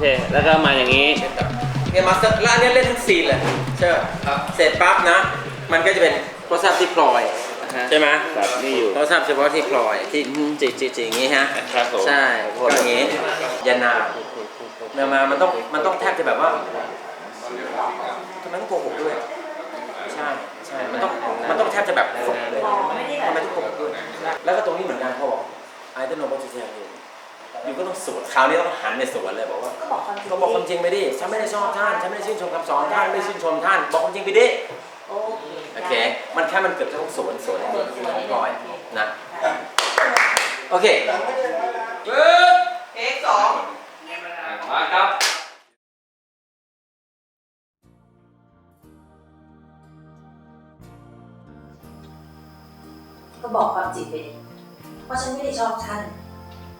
เค แล้วก็มาอย่างนี้ เนี่ยมาสเตอร์แล้วอันเนี้ยเล่นทั้งซีนเลยใช่ป่ะครับเสร็จปั๊บนะ มันก็จะเป็นโทรศัพท์ที่พลอยใช่ไหมครับนี่อยู่โทรศัพท์เฉพาะที่พลอยที่อือฮึจีจีจีอย่างงี้ฮะครับผม ใช่ก็อย่างงี้ยันนาเมื่อมามันต้องมันต้องแทบจะแบบว่าทำไมต้องโกหกด้วย ใช่ใช่มันต้องมันต้องแทบจะแบบสดเลยทำไมต้องโกหกด้วยแล้วก็ตรงนี้เหมือนกันเขาบอก I don't know what to tell you อยู่ก็ต้องสวนคราวนี้ต้องหันไปสวนเลยบอกว่าก็บอกความจริงก็บอกความจริงไปดิฉันไม่ได้ชอบท่านฉันไม่ได้ชื่นชมคำสอนท่านไม่ได้ชื่นชมท่าน บอกความจริงไปดิโอเคโอเคมันแค่มันเกือบจะต้องสวนสวนของพลอยนะโอเคเทคสองมาครับก็บอกความจริงไปดิว่าฉันไม่ได้ชอบท่าน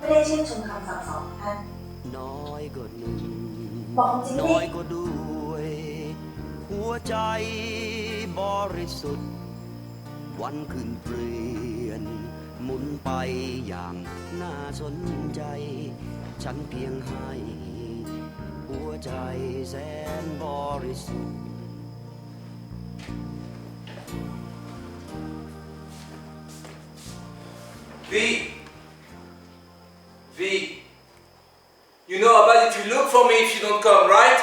ไม่ได้ชื่นชมคำสั่งสอนของท่านน้อยก็หนึ่งบอกความจริงน้ดิอยก็ด้วย หัวใจบริสุทธิ์ วันคืนเปลี่ยน หมุนไปอย่างน่าสนใจ ฉันเพียงให้ หัวใจแสนบริสุทธิ์ V. V. You know about it, you look for me if you don't come, right?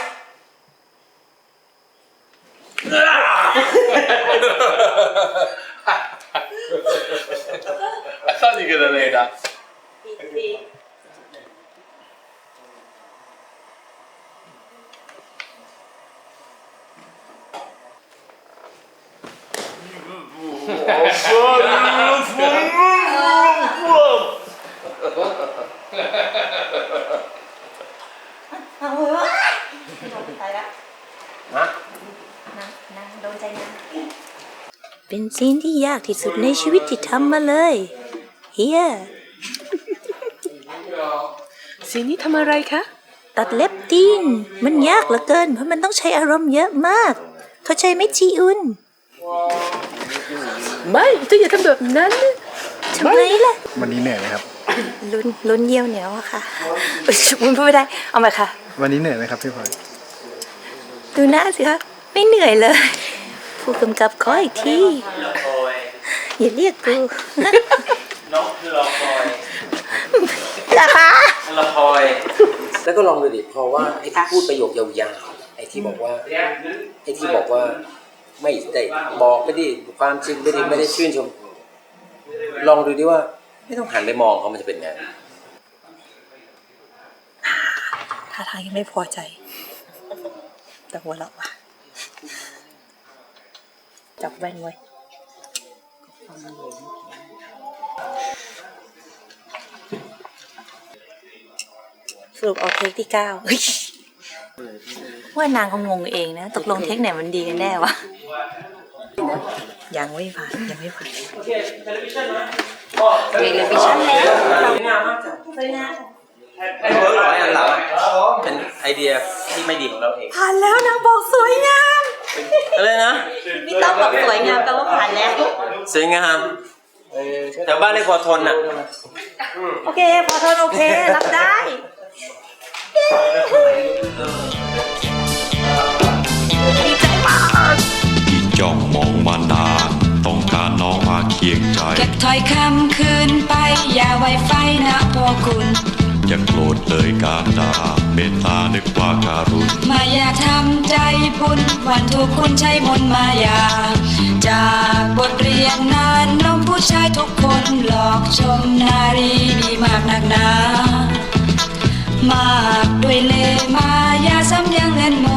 I thought you were gonna lay that. Oh, เนะนะโดนใจนะเป็นซีนที่ยากที่สุดในชีวิตที่ทำมาเลยเฮียซีนนี้ทำอะไรคะ ตัดเล็บตีน มันยากเหลือเกิน เพราะมันต้องใช้อารมณ์เยอะมาก เข้าใจไหมจีอุนไม่เจะอย่าทำแบบนั้นทำไมล่ะวันนี้เหนื่อยไหมครับลุ้นลุ้นเยี่ยวเหนียวอะค่ะมันพูดไม่ได้ เอาใหม่ค่ะ วันนี้เหนื่อยไหมครับพี่พลอยดูหน้าสิคะ ไม่เหนื่อยเลย ผู้กำกับขออีกทีอย่าเรียกกูน้องคือรอคอยล่ะคะรอคอย แล้วก็ลองดูดิเพราะว่าไอ้ที่พูดประโยคยาวๆไอ้ที่บอกว่าไอ้ที่บอกว่าไม่ได้บอกไม่ได้ความจริงไม่ได้ไม่ได้ชื่นชม ลองดูดิว่า ไม่ต้องหันไปมองเขามันจะเป็นไงท่าทางยังไม่พอใจ แต่หัวเราะว่ะ จับแว่นไว้สรุปเอาเทคที่เก้าเฮ้ยว่านางคงงงเองนะ ตกลงเทคไหนมันดีกันแน่วะ ยังไม่ผ่านยังไม่ผ่านโอเคเทเลวิชันนะเทเลวิชั่นแล้วสวยงามมากจ้ะสวยงามให้เวิร์กหน่อยอันหลังเป็นไอเดียที่ไม่ดีของเราเองผ่านแล้วนางบอกสวยงามอะไรนะ พี่ต้องบอกสวยงามแปลว่าผ่านแล้ว สวยงามแถวบ้านได้พอทนอะ โอเค พอทนโอเครับได้ดีใจมาก ที่จ้องมองมานานต้องการน้องมาเคียงใจ เก็บถ้อยคำคืนไป อย่าไว้ไฟนะพ่อคุณ จะโกรธเลยการด่าเมตตานึกว่าการุณมาอย่าทำใจพุนวันถูกคุณใช้มนมายา จากบทเรียนนานน้องผู้ชายทุกคนหลอกชมนารีดีมากนักหนามากด้วยเลมายาซ้ำยังเล่นโม